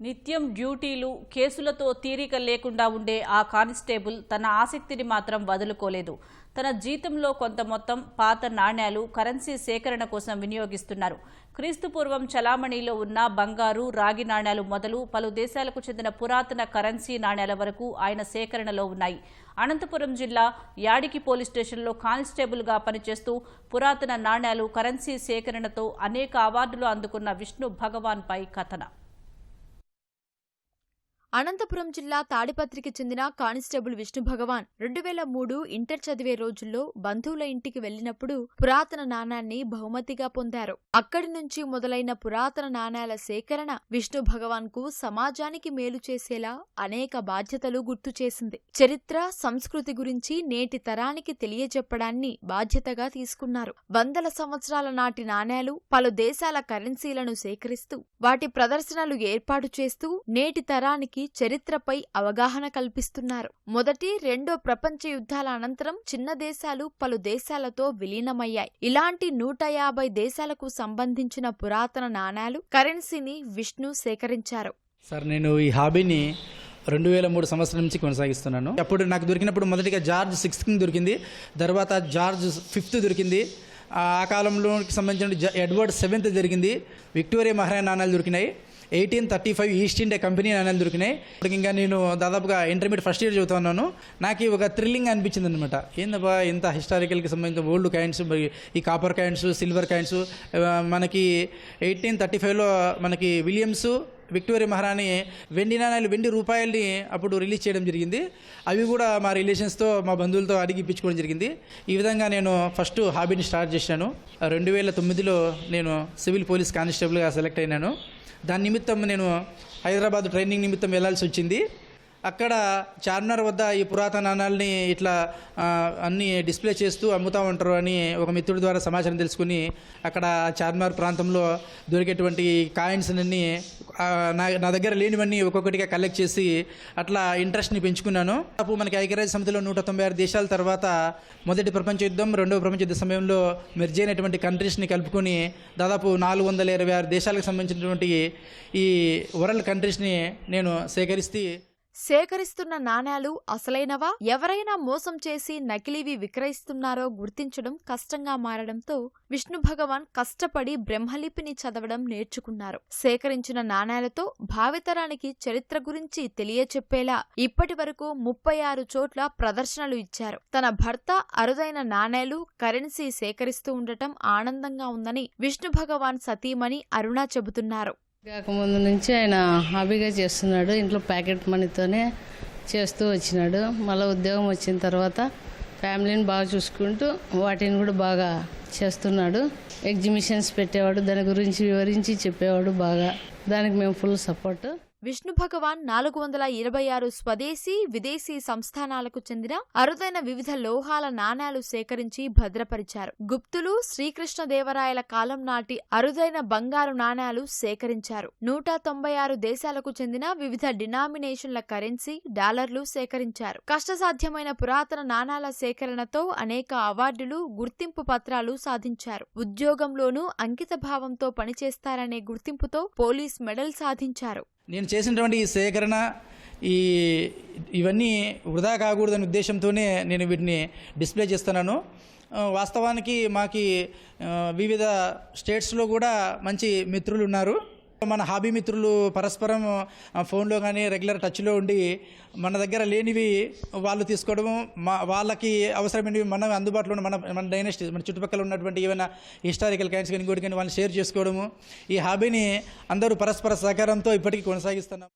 నిత్యం డ్యూటీలు కేసులతో తీరిక లేకుండా ఉండే ఆ కానిస్టేబుల్ తన ఆసక్తిని మాత్రం వదులుకోలేదు. తన జీతంలో కొంత మొత్తం పాత నాణ్యాలు కరెన్సీ సేకరణ కోసం వినియోగిస్తున్నారు. క్రీస్తుపూర్వం చలామణిలో ఉన్న బంగారు రాగి నాణ్యాలు మొదలు పలు దేశాలకు చెందిన పురాతన కరెన్సీ నాణ్యాల వరకు ఆయన సేకరణలో ఉన్నాయి. అనంతపురం జిల్లా యాడికి పోలీస్ స్టేషన్లో కానిస్టేబుల్గా పనిచేస్తూ పురాతన నాణ్యాలు కరెన్సీ సేకరణతో అనేక అవార్డులు అందుకున్న విష్ణు భగవాన్పై కథన. అనంతపురం జిల్లా తాడిపత్రికి చెందిన కానిస్టేబుల్ విష్ణు భగవాన్ రెండు వేల మూడు ఇంటర్ చదివే రోజుల్లో బంధువుల ఇంటికి వెళ్ళినప్పుడు పురాతన నాణాన్ని బహుమతిగా పొందారు. అక్కడి నుంచి మొదలైన పురాతన నాణేల సేకరణ విష్ణు భగవాన్కు సమాజానికి మేలు చేసేలా అనేక బాధ్యతలు గుర్తు చేసింది. చరిత్ర సంస్కృతి గురించి నేటి తరానికి తెలియజెప్పడాన్ని బాధ్యతగా తీసుకున్నారు. వందల సంవత్సరాల నాటి నాణేలు పలు దేశాల కరెన్సీలను సేకరిస్తూ వాటి ప్రదర్శనలు ఏర్పాటు చేస్తూ నేటి తరానికి చరిత్రపై అవగాహన కల్పిస్తున్నారు. మొదటి రెండో ప్రపంచ యుద్ధాల అనంతరం చిన్న దేశాలు పలు దేశాలతో విలీనమయ్యాయి. ఇలాంటి నూట యాభై దేశాలకు సంబంధించిన పురాతన నాణాలు కరెన్సీని విష్ణు సేకరించారు. సార్ నేను ఈ హాబీని రెండు వేల మూడు సంవత్సరం నుంచి కొనసాగిస్తున్నాను. అప్పుడు నాకు దొరికినప్పుడు మొదటిగా జార్జ్ సిక్స్త్ దొరికింది. తర్వాత జార్జ్ ఫిఫ్త్ దొరికింది. ఆ కాలంలో సంబంధించిన ఎడ్వర్డ్ సెవెంత్ జరిగింది విక్టోరియా మహారాణి నాణాలు దొరికినాయి. Eighteen thirty five East India company అనేది దొరికినాయి. ఇంకా నేను దాదాపుగా ఇంటర్మీడియట్ ఫస్ట్ ఇయర్ చదువుతున్నాను నాకు ఒక థ్రిల్లింగ్ అనిపించింది అనమాట ఏందబ్బా ఇంత హిస్టారికల్కి సంబంధించిన ఓల్డ్ కాయిన్స్ మరి ఈ కాపర్ కాయిన్స్ సిల్వర్ కాయిన్స్ మనకి ఎయిటీన్ థర్టీ ఫైవ్లో మనకి విలియమ్స్ విక్టోరియా మహారాణి వెండి నాణాలు వెండి రూపాయల్ని అప్పుడు రిలీజ్ చేయడం జరిగింది. అవి కూడా మా రిలేషన్స్తో మా బంధువులతో అడిగి ఇప్పించుకోవడం జరిగింది. ఈ విధంగా నేను ఫస్ట్ హాబీని స్టార్ట్ చేశాను. రెండు వేల తొమ్మిదిలో నేను సివిల్ పోలీస్ కానిస్టేబుల్గా సెలెక్ట్ అయినాను. దాని నిమిత్తం నేను హైదరాబాద్ ట్రైనింగ్ నిమిత్తం వెళ్ళాల్సి వచ్చింది. అక్కడ చార్మినార్ వద్ద ఈ పురాతన నాణాలని ఇట్లా అన్నీ డిస్ప్లే చేస్తూ అమ్ముతూ ఉంటారు అని ఒక మిత్రుడి ద్వారా సమాచారం తెలుసుకుని అక్కడ చార్మినార్ ప్రాంతంలో దొరికేటువంటి కాయిన్స్ అన్నీ నా నా దగ్గర లేనివన్నీ ఒక్కొక్కటిగా కలెక్ట్ చేసి అట్లా ఇంట్రెస్ట్ని పెంచుకున్నాను. అప్పుడు మనకి ఐక్యరాజ్య సమితిలో నూట తొంభై ఆరు దేశాల తర్వాత మొదటి ప్రపంచ యుద్ధం రెండవ ప్రపంచ యుద్ధ సమయంలో మెర్జ్ అయినటువంటి కంట్రీస్ని కలుపుకొని దాదాపు నాలుగు వందల ఇరవై ఆరు దేశాలకు సంబంధించినటువంటి ఈ వరల్డ్ కంట్రీస్ని నేను సేకరిస్తే సేకరిస్తున్న నాణేలు అసలైనవా? ఎవరైనా మోసం చేసి నకిలీవి విక్రయిస్తున్నారో గుర్తించడం కష్టంగా మారడంతో విష్ణు భగవాన్ కష్టపడి బ్రహ్మలిపిని చదవడం నేర్చుకున్నారు. సేకరించిన నాణేలతో భావితరానికి చరిత్ర గురించి తెలియచెప్పేలా ఇప్పటి వరకు ముప్పై ఆరు చోట్ల ప్రదర్శనలు ఇచ్చారు. తన భర్త అరుదైన నాణేలు కరెన్సీ సేకరిస్తూ ఉండటం ఆనందంగా ఉందని విష్ణు భగవాన్ సతీమణి అరుణ చెబుతున్నారు. కాకముందు నుంచి ఆయన హాబీగా చేస్తున్నాడు. ఇంట్లో ప్యాకెట్ మనీతోనే చేస్తూ వచ్చినాడు. మళ్ళీ ఉద్యోగం వచ్చిన తర్వాత ఫ్యామిలీని బాగా చూసుకుంటూ వాటిని కూడా బాగా చేస్తున్నాడు. ఎగ్జిబిషన్స్ పెట్టేవాడు. దాని గురించి వివరించి చెప్పేవాడు బాగా. దానికి మేము ఫుల్ సపోర్ట్. విష్ణు భగవాన్ నాలుగు వందల ఇరవై ఆరు స్వదేశీ విదేశీ సంస్థానాలకు చెందిన అరుదైన వివిధ లోహాల నాణేలు సేకరించి భద్రపరిచారు. గుప్తులు శ్రీకృష్ణదేవరాయల కాలం నాటి అరుదైన బంగారు నాణేలు సేకరించారు. నూట తొంభై ఆరు దేశాలకు చెందిన వివిధ డినామినేషన్ల కరెన్సీ డాలర్లు సేకరించారు. కష్టసాధ్యమైన పురాతన నాణాల సేకరణతో అనేక అవార్డులు గుర్తింపు పత్రాలు సాధించారు. ఉద్యోగంలోనూ అంకిత భావంతో పనిచేస్తారనే గుర్తింపుతో పోలీస్ మెడల్ సాధించారు. నేను చేసినటువంటి ఈ సేకరణ ఈ ఇవన్నీ వృధా కాకూడదనే ఉద్దేశంతోనే నేను వీటిని డిస్ప్లే చేస్తున్నాను. వాస్తవానికి మాకి వివిధ స్టేట్స్లో కూడా మంచి మిత్రులు ఉన్నారు. మన హాబీ మిత్రులు పరస్పరం ఫోన్లో కానీ రెగ్యులర్ టచ్లో ఉండి మన దగ్గర లేనివి వాళ్ళు తీసుకోవడము మా వాళ్ళకి అవసరమైనవి మనం అందుబాటులో ఉన్న మన మన డైనస్టీ మన చుట్టుపక్కల ఉన్నటువంటి ఏమైనా హిస్టారికల్ కైన్స్ కానీ ఇంకోటి కానీ వాళ్ళని షేర్ చేసుకోవడము ఈ హాబీని అందరూ పరస్పర సహకారంతో ఇప్పటికీ కొనసాగిస్తున్నాం.